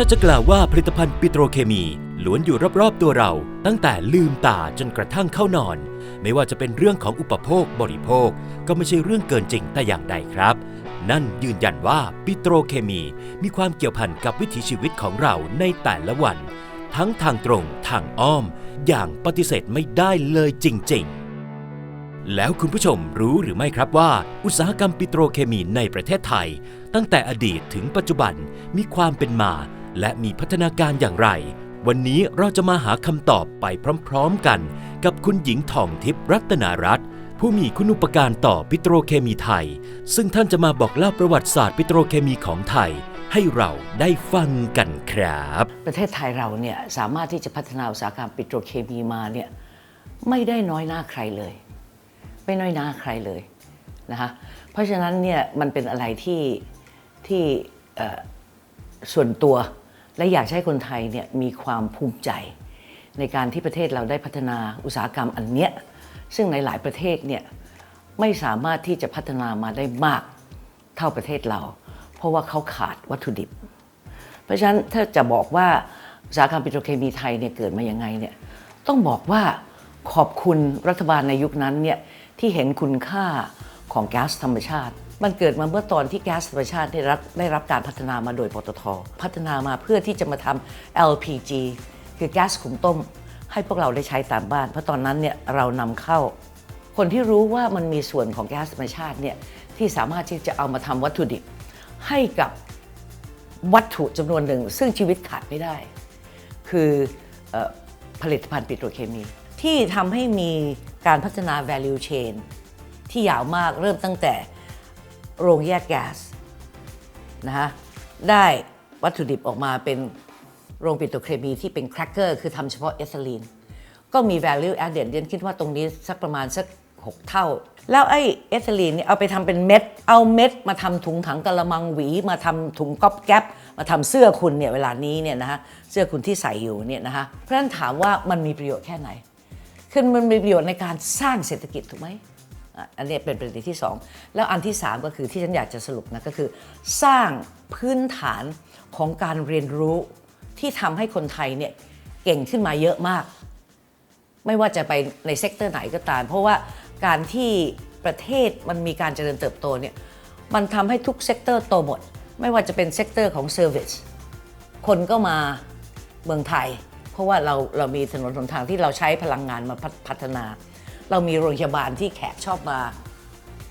ถ้าจะกล่าวว่าผลิตภัณฑ์ปิโตรเคมีล้วนอยู่รอบๆตัวเรา ตั้งแต่ลืมตาจนกระทั่งเข้านอน ไม่ว่าจะเป็นเรื่องของอุปโภคบริโภค ก็ไม่ใช่เรื่องเกินจริงแต่อย่างใดครับ นั่นยืนยันว่าปิโตรเคมีมีความเกี่ยวพันกับวิถีชีวิตของเราในแต่ละวัน ทั้งทางตรงทางอ้อม อย่างปฏิเสธไม่ได้เลยจริง ๆ แล้วคุณผู้ชมรู้หรือไม่ครับว่า อุตสาหกรรมปิโตรเคมีในประเทศไทย ตั้งแต่อดีตถึงปัจจุบันมีความเป็นมา และมีพัฒนาการอย่างไร วันนี้เราจะมาหาคำตอบไปพร้อมๆกัน กับคุณหญิงทองทิพย์รัตนารัตน์ผู้มีคุณุปการต่อปิโตรเคมีไทย ซึ่งท่านจะมาบอกเล่าประวัติศาสตร์ปิโตรเคมีของไทย ให้เราได้ฟังกันครับ ประเทศไทยเราเนี่ยสามารถที่จะพัฒนาอุตสาหกรรมปิโตรเคมีมาเนี่ยไม่ได้น้อยหน้าใครเลย ไม่น้อยหน้าใครเลยนะคะเพราะฉะนั้นเนี่ยมันเป็นอะไรที่ที่ส่วนตัวและอยากให้คนไทยเนี่ยมีความภูมิใจในการที่ประเทศเราได้พัฒนาอุตสาหกรรมอันเนี้ยซึ่งในหลายประเทศเนี่ยไม่สามารถที่จะพัฒนามาได้มากเท่าประเทศเรา เพราะว่าเขาขาดวัตถุดิบ เพราะฉะนั้นถ้าจะบอกว่าอุตสาหกรรมปิโตรเคมีไทยเนี่ยเกิดมายังไงเนี่ยต้องบอกว่าขอบคุณรัฐบาลในยุคนั้นเนี่ย ที่เห็นคุณค่าของแก๊สธรรมชาติ มันเกิดมาเมื่อตอนที่แก๊สธรรมชาติได้รับได้รับการพัฒนามาโดยปตท พัฒนามาเพื่อที่จะมาทำ LPG คือแก๊สขุมต้ม ให้พวกเราได้ใช้ตามบ้าน เพราะตอนนั้นเนี่ยเรานำเข้า คนที่รู้ว่ามันมีส่วนของแก๊สธรรมชาติเนี่ยที่สามารถที่จะเอามาทำวัตถุดิบ ให้กับวัตถุจำนวนหนึ่ง ซึ่งชีวิตขาดไม่ได้ คือออผลิตภัณฑ์ปิโตรเคมี ที่ทำให้มี การพัฒนา value chain ที่ยาวมากเริ่มตั้งแต่โรงแยกแก๊สนะฮะได้วัตถุดิบออกมาเป็นโรงปิโตรเคมีที่เป็นแครกเกอร์คือทำเฉพาะเอทิลีนก็มี value added เดียนคิดว่าตรงนี้สักประมาณสัก 6 เท่า แล้วไอ้เอทิลีนเนี่ยเอาไปทำเป็นเม็ด เอาเม็ดมาทำถุงถังกะละมังหวี มาทำถุงก๊อบแก๊ปมาทำเสื้อคุณเนี่ยเวลานี้เนี่ยนะฮะเสื้อคุณที่ใส่อยู่เนี่ยนะฮะเพราะฉะนั้นถามว่ามันมีประโยชน์แค่ไหน คือมันมีประโยชน์ในการสร้างเศรษฐกิจถูกไหมอันนี้เป็นประเด็นที่ 2 แล้วอันที่ 3 ก็คือที่ฉันอยากจะสรุปนะก็คือ สร้างพื้นฐานของการเรียนรู้ที่ทำให้คนไทยเนี่ยเก่งขึ้นมาเยอะมาก ไม่ว่าจะไปในเซกเตอร์ไหนก็ตาม เพราะว่าการที่ประเทศมันมีการเจริญเติบโตเนี่ยมันทำให้ทุกเซกเตอร์โตหมด ไม่ว่าจะเป็นเซกเตอร์ของเซอร์วิสคนก็มาเมืองไทย ราะว่าเราเรามีถนนหนทางที่เราใช้พลังงานมาพัฒพัฒนา เรามีโรงพยาบาลที่แขกชอบมา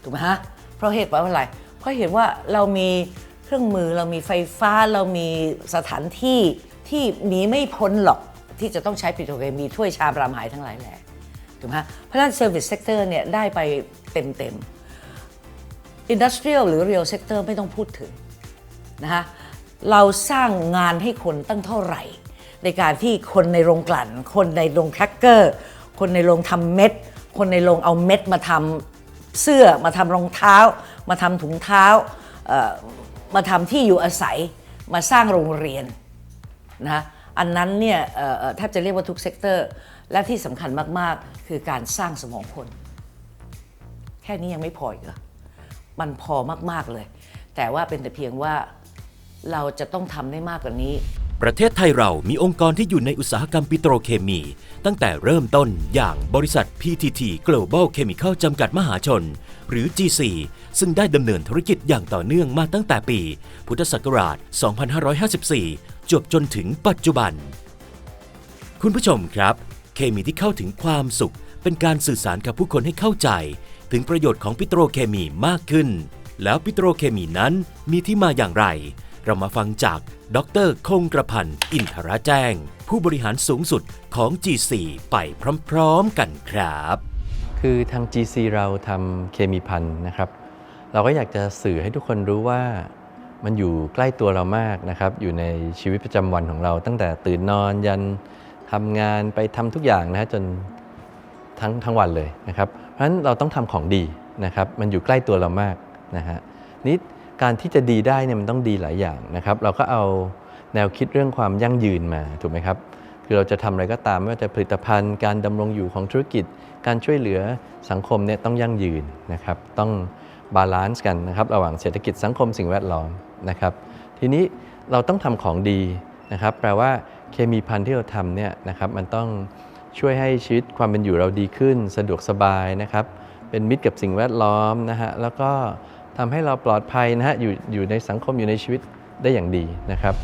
ถูกไหมฮะเพราะเหตุว่าอะไร เพราะเห็นว่าเรามีเครื่องมือเรามีไฟฟ้าเรามีสถานที่ที่หนีไม่พ้นหรอกที่จะต้องใช้ปิโตรเคมีถ้วยชามรามหายทั้งหลายแหละถูกไหมเพราะฉะนั้น Service Sector เนี่ยได้ไปเต็มๆ Industrial หรือ Real Sector ไม่ต้องพูดถึงนะฮะเราสร้างงานให้คนตั้งเท่าไหร่ ในการที่คนในโรงกลั่น คนในโรงแครกเกอร์ คนในโรงทำเม็ด คนในโรงเอาเม็ดมาทำเสื้อมาทำรองเท้า มาทำถุงเท้ามาทำที่อยู่อาศัยมาสร้างโรงเรียนนะอันนั้นเนี่ยแทบจะเรียกว่าทุกเซกเตอร์ และที่สำคัญมาก ๆ คือการสร้างสมองคน แค่นี้ยังไม่พออีกเหรอมันพอมาก ๆ เลย แต่ว่าเป็นแต่เพียงว่าเราจะต้องทำได้มากกว่านี้ ประเทศไทยเรามีองค์กรที่อยู่ในอุตสาหกรรมปิโตรเคมี ตั้งแต่เริ่มต้นอย่างบริษัท PTT Global Chemical จำกัดมหาชน หรือ GC ซึ่งได้ดำเนินธุรกิจอย่างต่อเนื่องมาตั้งแต่ปี พุทธศักราช 2554 จบจนถึงปัจจุบัน คุณผู้ชมครับ เคมีที่เข้าถึงความสุข เป็นการสื่อสารกับผู้คนให้เข้าใจ ถึงประโยชน์ของปิโตรเคมีมากขึ้น แล้วปิโตรเคมีนั้นมีที่มาอย่างไร เรามาฟังจาก ดรคงกระพันธ์อินทราแจ้ง ผู้บริหารสูงสุดของ G4 ไปพร้อมๆกันครับ คือทาง GC เราทำเคมีพันนะครับ เราก็อยากจะสื่อให้ทุกคนรู้ว่ามันอยู่ใกล้ตัวเรามากนะครับ อยู่ในชีวิตประจำวันของเรา ตั้งแต่ตื่นนอนยันทำงานไปทำทุกอย่างนะฮะจนทั้งทั้งวันเลยนะครับ เพราะฉะนั้นเราต้องทำของดีนะครับ มันอยู่ใกล้ตัวเรามากนะฮะนี่ การที่จะดีได้เนี่ยมันต้องดีหลายอย่างนะครับ เราก็เอาแนวคิดเรื่องความยั่งยืนมาถูกไหมครับคือเราจะทำอะไรก็ตามไม่ว่าจะผลิตภัณฑ์ การดำรงอยู่ของธุรกิจ การช่วยเหลือสังคมเนี่ยต้องยั่งยืนนะครับต้องบาลานซ์กันนะครับระหว่างเศรษฐกิจสังคมสิ่งแวดล้อมนะครับ ทีนี้เราต้องทำของดีนะครับ แปลว่าเคมีพันธุ์ที่เราทำเนี่ยนะครับมันต้องช่วยให้ชีวิตความเป็นอยู่เราดีขึ้น สะดวกสบายนะครับ เป็นมิตรกับสิ่งแวดล้อมนะฮะแล้วก็ ทำให้เราปลอดภัยนะฮะอยู่อยู่ในสังคมอยู่ในชีวิตได้อย่างดีนะครับ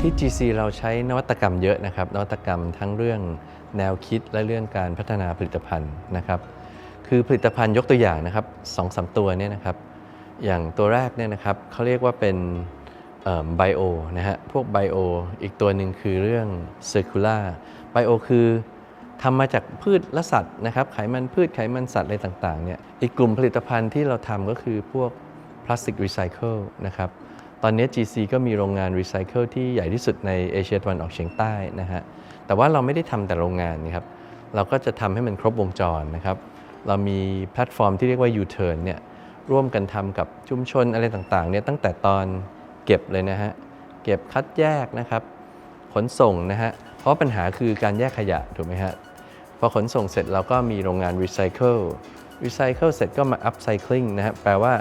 ที่ GC เราใช้นวัตกรรมเยอะนะครับ นวัตกรรมทั้งเรื่องแนวคิดและเรื่องการพัฒนาผลิตภัณฑ์นะครับ คือผลิตภัณฑ์ยกตัวอย่างนะครับสองสามตัวเนี่ยนะครับ อย่างตัวแรกเนี่ยนะครับเขาเรียกว่าเป็น ไบโอนะฮะพวกไบโออีกตัวหนึ่งคือเรื่อง Circular ไบโอคือทำมาจากพืชและสัตว์นะครับไขมันพืชไขมันสัตว์อะไรต่างๆเนี่ยอีกกลุ่มผลิตภัณฑ์ที่เราทำก็คือพวกพลาสติกรีไซเคิลนะครับตอนนี้ GC ก็มีโรงงานรีไซเคิลที่ใหญ่ที่สุดในเอเชียตะวันออกเฉียงใต้นะฮะแต่ว่าเราไม่ได้ทำแต่โรงงานนะครับเราก็จะทำให้มันครบวงจรนะครับเรามีแพลตฟอร์มที่เรียกว่า U-Turn เนี่ยร่วมกันทำกับชุมชนอะไรต่างๆเนี่ยตั้งแต่ตอน เก็บเลยนะฮะ เก็บคัดแยกนะครับ ขนส่งนะฮะ เพราะปัญหาคือการแยกขยะถูกไหมฮะ พอขนส่งเสร็จเราก็มีโรงงานรีไซเคิล รีไซเคิลเสร็จก็มาอัพไซคลิงนะฮะ แปลว่า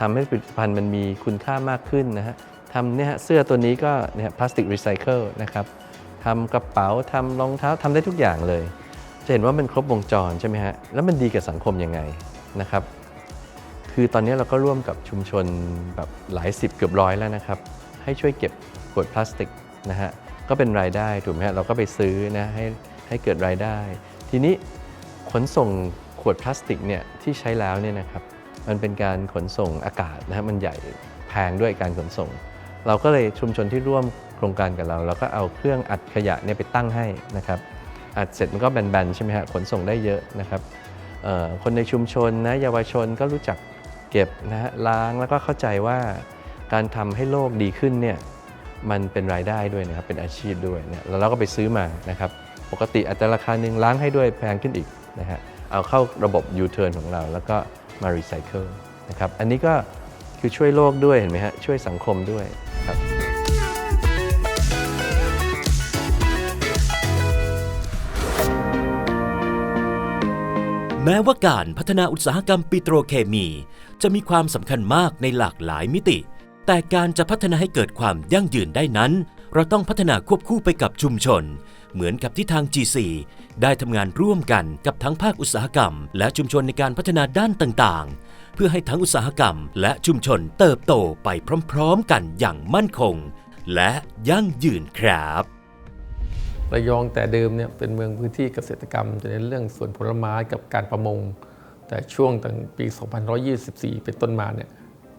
ทำให้ผลิตภัณฑ์มันมีคุณค่ามากขึ้นนะฮะทำเนี่ยเสื้อตัวนี้ก็เนี่ยพลาสติกรีไซเคิลนะครับทำกระเป๋าทำรองเท้าทำได้ทุกอย่างเลย จะเห็นว่ามันครบวงจรใช่ไหมฮะ แล้วมันดีกับสังคมยังไงนะครับ คือตอนนี้เราก็ร่วมกับชุมชนแบบหลายสิบเกือบร้อยแล้วนะครับ ให้ช่วยเก็บขวดพลาสติกนะฮะก็เป็นรายได้ถูกไหมฮะเราก็ไปซื้อนะให้ให้เกิดรายได้ ทีนี้ขนส่งขวดพลาสติกเนี่ยที่ใช้แล้วเนี่ยนะครับมันเป็นการขนส่งอากาศนะฮะมันใหญ่แพงด้วยการขนส่ง เราก็เลยชุมชนที่ร่วมโครงการกับเรา เราก็เอาเครื่องอัดขยะเนี่ยไปตั้งให้นะครับอัดเสร็จมันก็แบนๆใช่ไหมฮะขนส่งได้เยอะนะครับเอ่อคนในชุมชนนะเยาวชนก็รู้จัก เก็บนะฮะล้างแล้วก็เข้าใจว่าการทำให้โลกดีขึ้นเนี่ยมันเป็นรายได้ด้วยนะครับเป็นอาชีพด้วยเนี่ยแล้วเราก็ไปซื้อมานะครับปกติอาจจะราคาหนึ่งล้างให้ด้วยแพงขึ้นอีกนะฮะเอาเข้าระบบ U-turn ของเรา แล้วก็มารีไซเคิลนะครับอันนี้ก็คือช่วยโลกด้วยเห็นไหมฮะช่วยสังคมด้วยครับแม้ว่าการพัฒนาอุตสาหกรรมปิโตรเคมี จะมีความสำคัญมากในหลากหลายมิติ แต่การจะพัฒนาให้เกิดความยั่งยืนได้นั้น เราต้องพัฒนาควบคู่ไปกับชุมชน เหมือนกับที่ทาง G4 ได้ทำงานร่วมกันกับทั้งภาคอุตสาหกรรม และชุมชนในการพัฒนาด้านต่างๆ เพื่อให้ทั้งอุตสาหกรรม และชุมชนเติบโตไปพร้อม ๆ กันอย่างมั่นคง และยั่งยืนครับระยองแต่เดิมเนี่ยเป็นเมืองพื้นที่เกษตรกรรมจะเน้นเรื่องสวนผลไม้กับการประมง แต่ช่วงตั้งปี 2124 เป็นต้นมาเนี่ย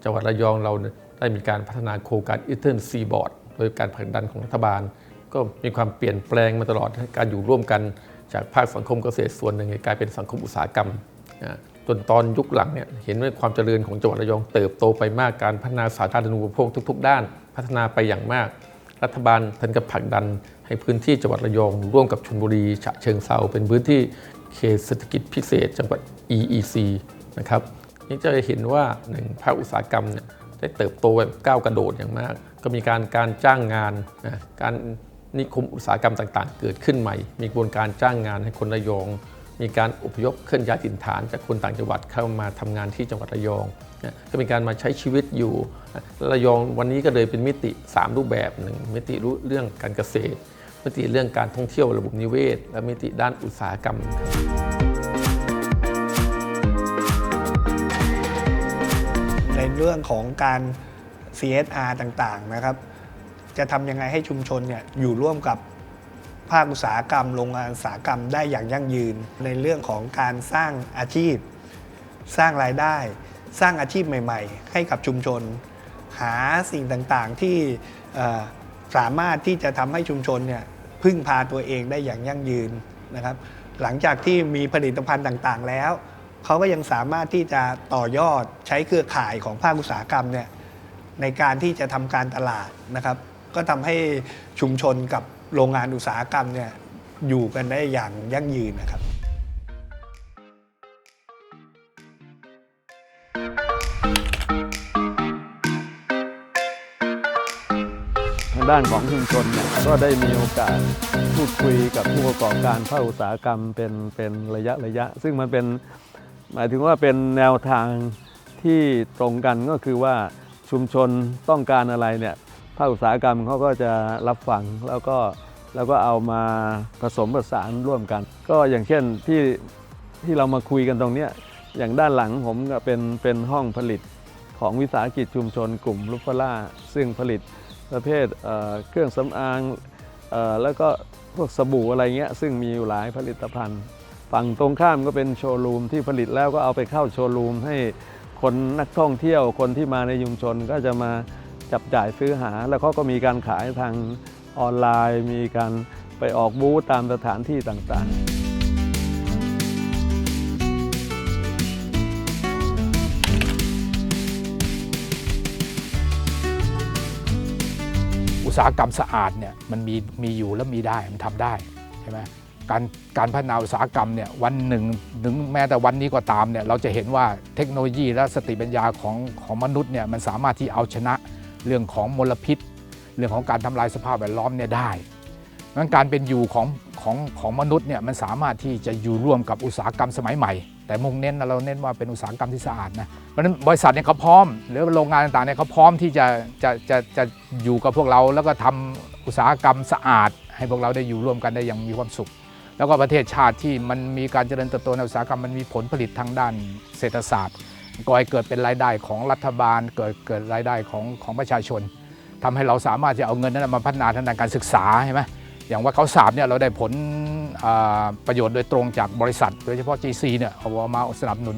จังหวัดระยองเราได้มีการพัฒนาโครงการอิ t เทิร์นซีบอร์ดโดยการผลักดันของรัฐบาล ก็มีความเปลี่ยนแปลงมาตลอดการอยู่ร่วมกันจากภาคสังคมเกษตรส่วนหนึ่งกลายเป็นสังคมอุตสาหกรรมนะจนตอนยุคหลังเนี่ยเห็นว่าความเจริญของจังหวัดระยองเติบโตไปมากการพัฒนาสาธารณูปโภคทุก ๆ ด้าน พัฒนาไปอย่างมาก รัฐบาลท่านก็ผลักดันให้พื้นที่จังหวัดระยอง ร่วมกับชลบุรีฉะเชิงเซาเป็นพื้นที่ เขตเศรษฐกิจพิเศษจังหวัด EEC นะครับนี่จะเห็นว่าหนึ่งภาคอุตสาหกรรมเนี่ยได้เติบโตแบบก้าวกระโดดอย่างมาก ก็มีการการจ้างงานนะการนิคมอุตสาหกรรมต่าง ๆ เกิดขึ้นใหม่ มีกระบวนการจ้างงานให้คนระยอง มีการอพยพเคลื่อนย้ายถิ่นฐานจากคนต่างจังหวัดเข้ามาทำงานที่จังหวัดระยองนะก็มีการมาใช้ชีวิตอยู่ระยองวันนี้ก็เลยเป็นมิติ 3 รูปแบบหนึ่งมิติรู้เรื่องการเกษตร มิติเรื่องการท่องเที่ยวระบบนิเวศ และมิติด้านอุตสาหกรรมครับในเรื่องของการ CSR ต่างๆนะครับ จะทำยังไงให้ชุมชนเนี่ยอยู่ร่วมกับภาคอุตสาหกรรมโรงงานอุตสาหกรรมได้อย่างยั่งยืน ในเรื่องของการสร้างอาชีพ สร้างรายได้ สร้างอาชีพใหม่ ๆ ให้กับชุมชน หาสิ่งต่างๆที่ สามารถที่จะทำให้ชุมชนเนี่ยพึ่งพาตัวเองได้อย่างยั่งยืนนะครับ หลังจากที่มีผลิตภัณฑ์ต่างๆ แล้วเขาก็ยังสามารถที่จะต่อยอดใช้เครือข่ายของภาคอุตสาหกรรมเนี่ยในการที่จะทำการตลาดนะครับ ก็ทำให้ชุมชนกับโรงงานอุตสาหกรรมเนี่ยอยู่กันได้อย่างยั่งยืนนะครับ ด้านของชุมชนเนี่ยก็ได้มีโอกาสพูดคุยกับผู้ประกอบการภาคอุตสาหกรรมเป็นเป็นระยะระยะ ซึ่งมันเป็นหมายถึงว่าเป็นแนวทางที่ตรงกันก็คือว่าชุมชนต้องการอะไรเนี่ยภาคอุตสาหกรรมเขาก็จะรับฟังแล้วก็แล้วก็เอามาผสมผสานร่วมกัน ก็อย่างเช่นที่ที่เรามาคุยกันตรงเนี้ยอย่างด้านหลังผมก็เป็นเป็นห้องผลิตของวิสาหกิจชุมชนกลุ่มลูฟล่าซึ่งผลิต ประเภทเครื่องสำอางอแล้วก็พวกสบู่อะไรเงี้ยซึ่งมีอยู่หลายผลิตภัณฑ์ ฝั่งตรงข้ามก็เป็นโชว์รูมที่ผลิตแล้วก็เอาไปเข้าโชว์รูมให้คนนักท่องเที่ยวคนที่มาในชุมชนก็จะมาจับจ่ายซื้อหา แล้วเขาก็มีการขายทางออนไลน์ มีการไปออกบูธตามสถานที่ต่างๆ อุตสาหกรรมสะอาดเนี่ยมันมีมีอยู่และมีได้มันทำได้ใช่ไหมการการพัฒนาอุตสาหกรรมเนี่ยวันหนึ่งถึงแม้แต่วันนี้ก็ตามเนี่ยเราจะเห็นว่าเทคโนโลยีและสติปัญญาของของมนุษย์เนี่ยมันสามารถที่เอาชนะเรื่องของมลพิษ เรื่องของการทำลายสภาพแวดล้อมเนี่ยได้งั้นการเป็นอยู่ของของของมนุษย์เนี่ยมันสามารถที่จะอยู่ร่วมกับอุตสาหกรรมสมัยใหม่ แต่มุ่งเน้นเราเน้นว่าเป็นอุตสาหกรรมที่สะอาดนะเพราะฉะนั้นบริษัทเนี่ยเขาพร้อม หรือโรงงานต่างๆเนี่ยเขาพร้อมที่จะจะจะจะอยู่กับพวกเราแล้วก็ทำอุตสาหกรรมสะอาด ให้พวกเราได้อยู่ร่วมกันได้อย่างมีความสุข แล้วก็ประเทศชาติที่มันมีการเจริญเติบโตในอุตสาหกรรมมันมีผลผลิตทางด้านเศรษฐศาสตร์ก่อให้เกิดเป็นรายได้ของรัฐบาล เกิดเกิดรายได้ของของประชาชนทำให้เราสามารถจะเอาเงินนั้นมาพัฒนาทางด้านการศึกษาใช่ไหม อย่างว่าเขาสาบเนี่ยเราได้ผลประโยชน์โดยตรงจากบริษัท โดยเฉพาะ GC เนี่ยเอามาสนับสนุน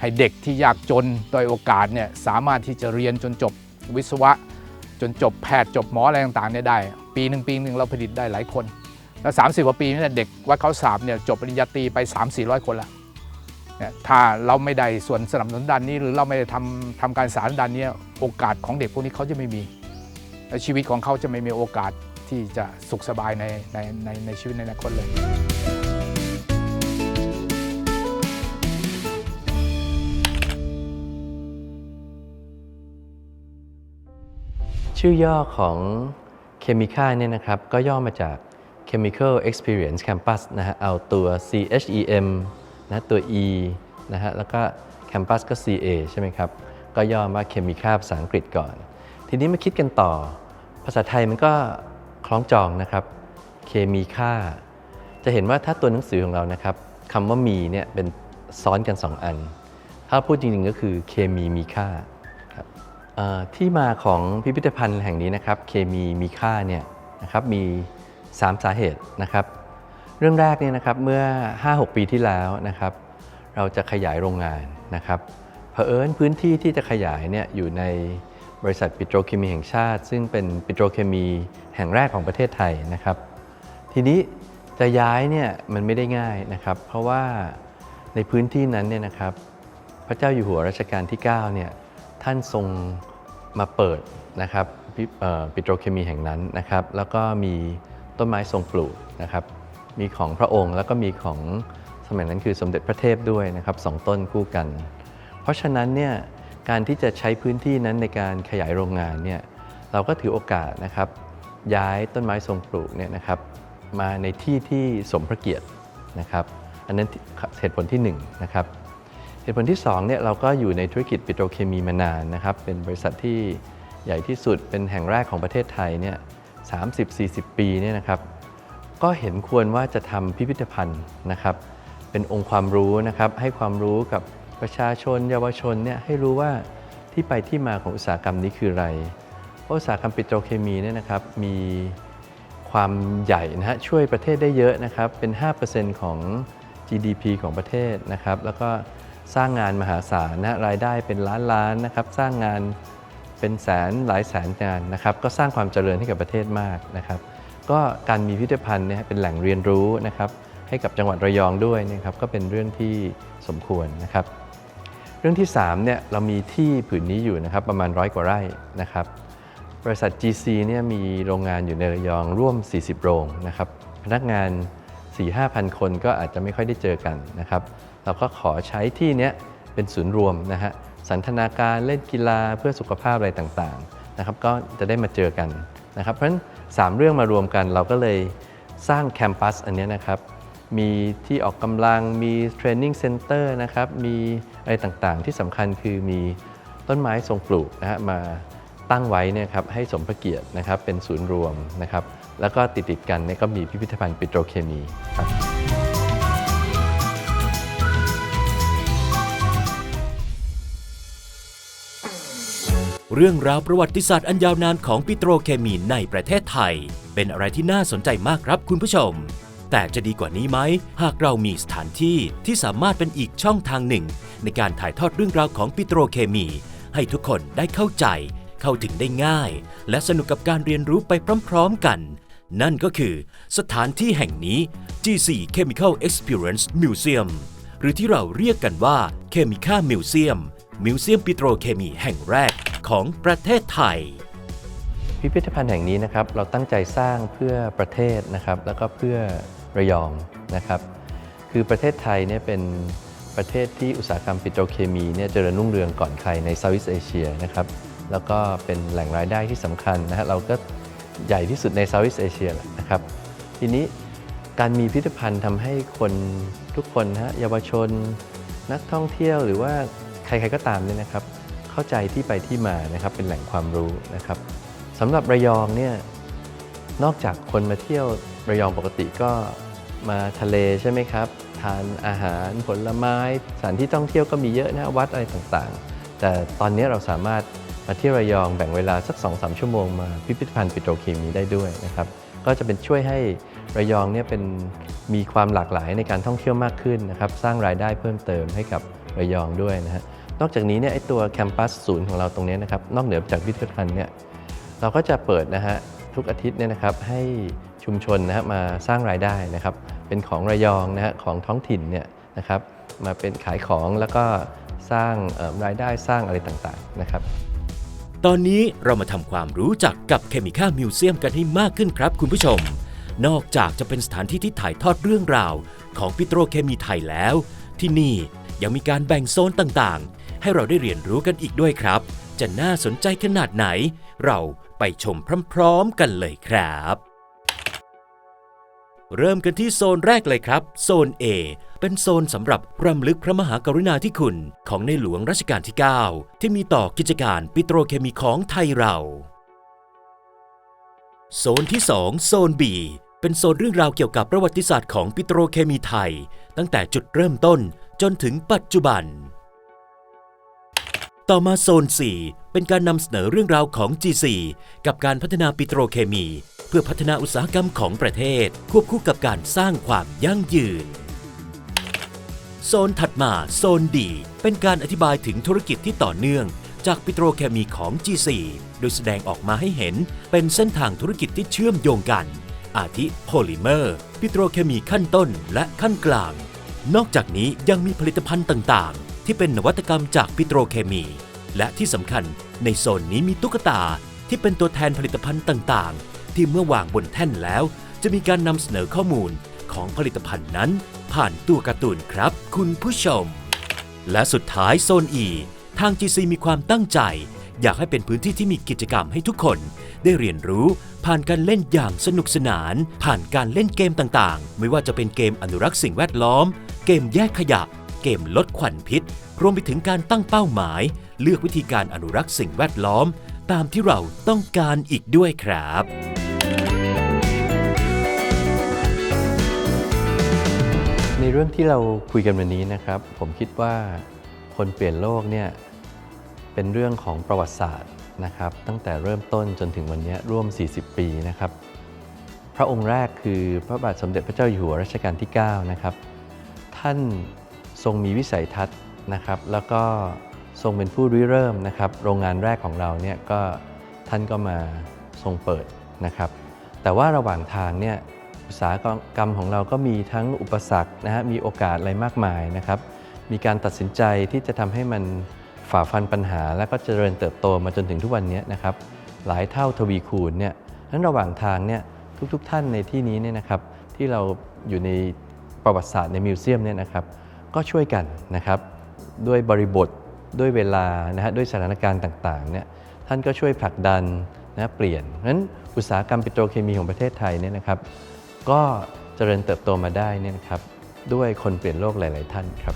ให้เด็กที่ยากจนโดยโอกาสเนี่ยสามารถที่จะเรียนจนจบวิศวะ จนจบแพทย์จบหมออะไรต่างๆเนี่ยได้ ปีหนึ่งปีหนึ่งเราผลิตได้หลายคน แล้ว30กว่าปีนี่เด็กวัดเขาสาบเนี่ยจบปริญญาตรีไป3 4 0 0 คนละเนี่ยถ้าเราไม่ได้ส่วนสนับสนุนด้านนี้ หรือเราไม่ได้ทำทำการศึกษาด้านนี้โอกาสของเด็กพวกนี้เขาจะไม่มีชีวิตของเขาจะไม่มีโอกาส ที่จะสุขสบายในในในในชีวิตในอนาคตเลยชื่อย่อของเคมีค่าเนี่ยนะครับ ก็ย่อมาจาก Chemical Experience Campus นะฮะเอาตัว CHEM นะตัว E นะฮะแล้วก็ Campus ก็ CA ใช่ไหมครับ ก็ย่อมาเคมีค่าภาษาอังกฤษก่อน ทีนี้มาคิดกันต่อ ภาษาไทยมันก็ คล้องจองนะครับ เคมีค่า จะเห็นว่าถ้าตัวหนังสือของเรานะครับคำว่ามีเนี่ยเป็นซ้อนกัน 2 อัน ถ้าพูดจริงๆก็คือเคมีมีค่าที่มาของพิพิธภัณฑ์แห่งนี้นะครับ เคมีมีค่าเนี่ยนะครับมี 3 สาเหตุนะครับ เรื่องแรกเนี่ยนะครับเมื่อ 5-6 ปีที่แล้วนะครับ เราจะขยายโรงงานนะครับเผอิญพื้นที่ที่จะขยายเนี่ยอยู่ใน บริษัทปิโตรเคมีแห่งชาติ ซึ่งเป็นปิโตรเคมีแห่งแรกของประเทศไทยนะครับ ทีนี้จะย้ายเนี่ยมันไม่ได้ง่ายนะครับ เพราะว่าในพื้นที่นั้นเนี่ยนะครับ พระเจ้าอยู่หัวรัชกาลที่9เนี่ยท่านทรงมาเปิดนะครับปิเอ่อปิโตรเคมีแห่งนั้นนะครับ แล้วก็มีต้นไม้ทรงปลูกนะครับ มีของพระองค์แล้วก็มีของสมัยนั้นคือสมเด็จพระเทพด้วยนะครับสองต้นคู่กัน เพราะฉะนั้นเนี่ย การที่จะใช้พื้นที่นั้นในการขยายโรงงานเนี่ยเราก็ถือโอกาสนะครับย้ายต้นไม้ทรงปลูกเนี่ยนะครับมาในที่ที่สมพระเกียรตินะครับ อันนั้นเหตุผลที่1นนะครับเหตุผลที่2เนี่ยเราก็อยู่ในธุรกิจปิโตรเคมีมานานนะครับ เป็นบริษัทที่ใหญ่ที่สุดเป็นแห่งแรกของประเทศไทยเนี่ย30-40ปีเนี่ยนะครับก็เห็นควรว่าจะทำพิพิธภัณฑ์นะครับ เป็นองค์ความรู้นะครับให้ความรู้กับ ประชาชนเยาวชนเนี่ยให้รู้ว่าที่ไปที่มาของอุตสาหกรรมนี้คืออะไร เพราะอุตสาหกรรมปิโตรเคมีเนี่ยนะครับมีความใหญ่นะฮะช่วยประเทศได้เยอะนะครับเป็น 5%ของ GDP ของประเทศนะครับแล้วก็สร้างงานมหาศาลนะรายได้เป็นล้านล้านนะครับสร้างงานเป็นแสนหลายแสนงานนะครับก็สร้างความเจริญให้กับประเทศมากนะครับก็การมีพิพิธภัณฑ์เนี่ยเป็นแหล่งเรียนรู้นะครับให้กับจังหวัดระยองด้วยนะครับก็เป็นเรื่องที่สมควรนะครับ เรื่องที่3เนี่ยเรามีที่ผืนนี้อยู่นะครับประมาณร้อยกว่าไร่นะครับบริษัท GC เนี่ยมีโรงงานอยู่ในระยองร่วม 40 โรงนะครับพนักงาน 4-5,000 คนก็อาจจะไม่ค่อยได้เจอกันนะครับเราก็ขอใช้ที่เนี้ยเป็นศูนย์รวมนะฮะสันทนาการเล่นกีฬาเพื่อสุขภาพอะไรต่างๆนะครับก็จะได้มาเจอกันนะครับเพราะฉะนั้น 3 เรื่องมารวมกันเราก็เลยสร้างแคมปัสอันนี้นะครับ มีที่ออกกำลังมีเทรนนิ่งเซ็นเตอร์นะครับมีอะไรต่างๆ ที่สำคัญคือมีต้นไม้ทรงปลูกนะฮะมาตั้งไว้เนี่ยครับให้สมพระเกียรตินะครับเป็นศูนย์รวมนะครับแล้วก็ติดๆกันเนี่ยก็มีพิพิธภัณฑ์ปิโตรเคมีครับเรื่องราวประวัติศาสตร์อันยาวนานของปิโตรเคมีในประเทศไทย เป็นอะไรที่น่าสนใจมากครับคุณผู้ชม แต่จะดีกว่านี้ไหม หากเรามีสถานที่ที่สามารถเป็นอีกช่องทางหนึ่ง ในการถ่ายทอดเรื่องราวของปิโตรเคมี ให้ทุกคนได้เข้าใจ เข้าถึงได้ง่าย และสนุกกับการเรียนรู้ไปพร้อมๆกัน นั่นก็คือสถานที่แห่งนี้ G4 Chemical Experience Museum หรือที่เราเรียกกันว่า Chemica Museum มิวเซียมปิโตรเคมีแห่งแรกของประเทศไทยพิพิธภัณฑ์แห่งนี้นะครับเราตั้งใจสร้างเพื่อประเทศนะครับแล้วก็เพื่อ ระยองนะครับคือประเทศไทยเนี่ยเป็นประเทศที่อุตสาหกรรมปิโตรเคมีเนี่ยเจริญรุ่งเรืองก่อนใครในเซาท์อีสเอเชียนะครับแล้วก็เป็นแหล่งรายได้ที่สำคัญนะฮะเราก็ใหญ่ที่สุดในเซาท์อีสเอเชียนะครับทีนี้การมีพิพิธภัณฑ์ทำให้คนทุกคนนะฮะเยาวชน นักท่องเที่ยวหรือว่าใครๆก็ตามเนี่ยนะครับ เข้าใจที่ไปที่มานะครับเป็นแหล่งความรู้นะครับสำหรับระยองเนี่ย นอกจากคนมาเที่ยวระยองปกติก็มาทะเลใช่ไหมครับ ทานอาหารผลไม้สถานที่ท่องเที่ยวก็มีเยอะนะวัดอะไรต่างๆ แต่ตอนนี้เราสามารถมาเที่ยวระยองแบ่งเวลาสัก 2-3 ชั่วโมงมาพิพิธภัณฑ์ปิโตรเคมีได้ด้วยนะครับก็จะเป็นช่วยให้ระยองเนี่ยเป็นมีความหลากหลายในการท่องเที่ยวมากขึ้นนะครับสร้างรายได้เพิ่มเติมให้กับระยองด้วยนะฮะนอกจากนี้เนี่ยไอตัวแคมปัสศูนย์ของเราตรงนี้นะครับนอกเหนือจากพิพิธภัณฑ์เนี่ยเราก็จะเปิดนะฮะ ทุกอาทิตย์เนี่ยนะครับให้ชุมชนนะฮะมาสร้างรายได้นะครับ เป็นของระยองนะฮะของท้องถิ่นเนี่ยนะครับมาเป็นขายของแล้วก็สร้างรายได้สร้างอะไรต่างๆนะครับ ตอนนี้เรามาทำความรู้จักกับเคมี a มิวเซียมกันให้มากขึ้นครับคุณผู้ชม นอกจากจะเป็นสถานที่ที่ถ่ายทอดเรื่องราว ของปิโตรเคมีไทยแล้ว ที่นี่ยังมีการแบ่งโซนต่างๆ ให้เราได้เรียนรู้กันอีกด้วยครับ จะน่าสนใจขนาดไหน เรา ไปชมพร้อมๆกันเลยครับ เริ่มกันที่โซนแรกเลยครับ โซน A เป็นโซนสำหรับรำลึกพระมหากรุณาธิคุณของในหลวงรัชกาลที่ 9 ที่มีต่อกิจการปิโตรเคมีของไทยเรา โซนที่ 2 โซน B เป็นโซนเรื่องราวเกี่ยวกับประวัติศาสตร์ของปิโตรเคมีไทย ตั้งแต่จุดเริ่มต้นจนถึงปัจจุบัน ต่อมาโซน 4 เป็นการนำเสนอเรื่องราวของ G4 กับการพัฒนาปิโตรเคมี เพื่อพัฒนาอุตสาหกรรมของประเทศ ควบคู่กับการสร้างความยั่งยืน โซนถัดมาโซนดีเป็นการอธิบายถึงธุรกิจที่ต่อเนื่อง จากปิโตรเคมีของ G4 โดยแสดงออกมาให้เห็นเป็นเส้นทางธุรกิจที่เชื่อมโยงกัน อาทิโพลิเมอร์ ปิโตรเคมีขั้นต้นและขั้นกลาง นอกจากนี้ยังมีผลิตภัณฑ์ต่างๆ ที่เป็นนวัตกรรมจากปิโตรเคมี และที่สำคัญในโซนนี้มีตุ๊กตาที่เป็นตัวแทนผลิตภัณฑ์ต่างๆ ที่เมื่อวางบนแท่นแล้ว จะมีการนำเสนอข้อมูลของผลิตภัณฑ์นั้น ผ่านตัวการ์ตูนครับ คุณผู้ชม และสุดท้ายโซน E ทาง GC มีความตั้งใจ อยากให้เป็นพื้นที่ที่มีกิจกรรมให้ทุกคน ได้เรียนรู้ผ่านการเล่นอย่างสนุกสนาน ผ่านการเล่นเกมต่างๆ ไม่ว่าจะเป็นเกมอนุรักษ์สิ่งแวดล้อม เกมแยกขยะ เกมลดควันพิษ รวมไปถึงการตั้งเป้าหมาย เลือกวิธีการอนุรักษ์สิ่งแวดล้อม ตามที่เราต้องการอีกด้วยครับในเรื่องที่เราคุยกันวันนี้นะครับ ผมคิดว่าคนเปลี่ยนโลกเนี่ยเป็นเรื่องของประวัติศาสตร์นะครับ ตั้งแต่เริ่มต้นจนถึงวันนี้ร่วม 40 ปีนะครับ พระองค์แรกคือพระบาทสมเด็จพระเจ้าอยู่หัวรัชกาลที่ 9 นะครับ ท่าน ทรงมีวิสัยทัศน์นะครับ แล้วก็ทรงเป็นผู้ริเริ่มนะครับ โรงงานแรกของเราเนี่ยก็ท่านก็มาทรงเปิดนะครับ แต่ว่าระหว่างทางเนี่ยอุตสาหกรรมของเราก็มีทั้งอุปสรรคนะฮะมีโอกาสอะไรมากมายนะครับ มีการตัดสินใจที่จะทำให้มันฝ่าฟันปัญหา แล้วก็เจริญเติบโตมาจนถึงทุกวันนี้นะครับ หลายเท่าทวีคูณเนี่ยนั้นระหว่างทางเนี่ยทุกๆทท่านในที่นี้เนี่ยนะครับที่เราอยู่ในประวัติศาสตร์ในมิวเซียมเนี่ยนะครับ ก็ช่วยกันนะครับด้วยบริบทด้วยเวลานะฮะด้วยสถานการณ์ต่างๆเนี่ยท่านก็ช่วยผลักดันนะเปลี่ยนนั้นอุตสาหกรรมปิโตรเคมีของประเทศไทยเนี่ยนะครับ ก็เจริญเติบโตมาได้เนี่ยนะครับด้วยคนเปลี่ยนโลกหลาย ๆ ท่านครับ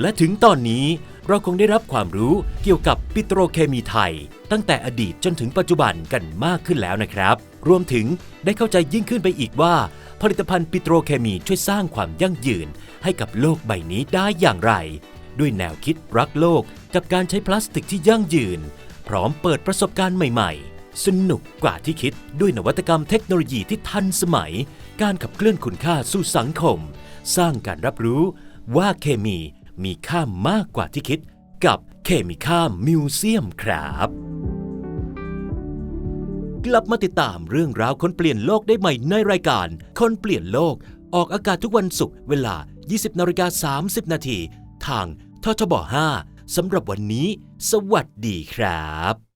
และถึงตอนนี้เราคงได้รับความรู้เกี่ยวกับปิโตรเคมีไทย ตั้งแต่อดีตจนถึงปัจจุบันกันมากขึ้นแล้วนะครับ รวมถึงได้เข้าใจยิ่งขึ้นไปอีกว่า ผลิตภัณฑ์ปิโตรเคมีช่วยสร้างความยั่งยืน ให้กับโลกใบนี้ได้อย่างไร ด้วยแนวคิดรักโลกกับการใช้พลาสติกที่ยั่งยืน พร้อมเปิดประสบการณ์ใหม่ ๆ สนุกกว่าที่คิดด้วยนวัตกรรมเทคโนโลยีที่ทันสมัย การขับเคลื่อนคุณค่าสู่สังคม สร้างการรับรู้ว่าเคมีมีค่ามากกว่าที่คิด กับเคมีค่ามิวเซียมครับ กลับมาติดตามเรื่องราวคนเปลี่ยนโลกได้ใหม่ในรายการ คนเปลี่ยนโลก ออกอากาศทุกวันศุกร์เวลา 20นาฬิกา30 นาทีทางททบ 5สำหรับวันนี้ สวัสดีครับ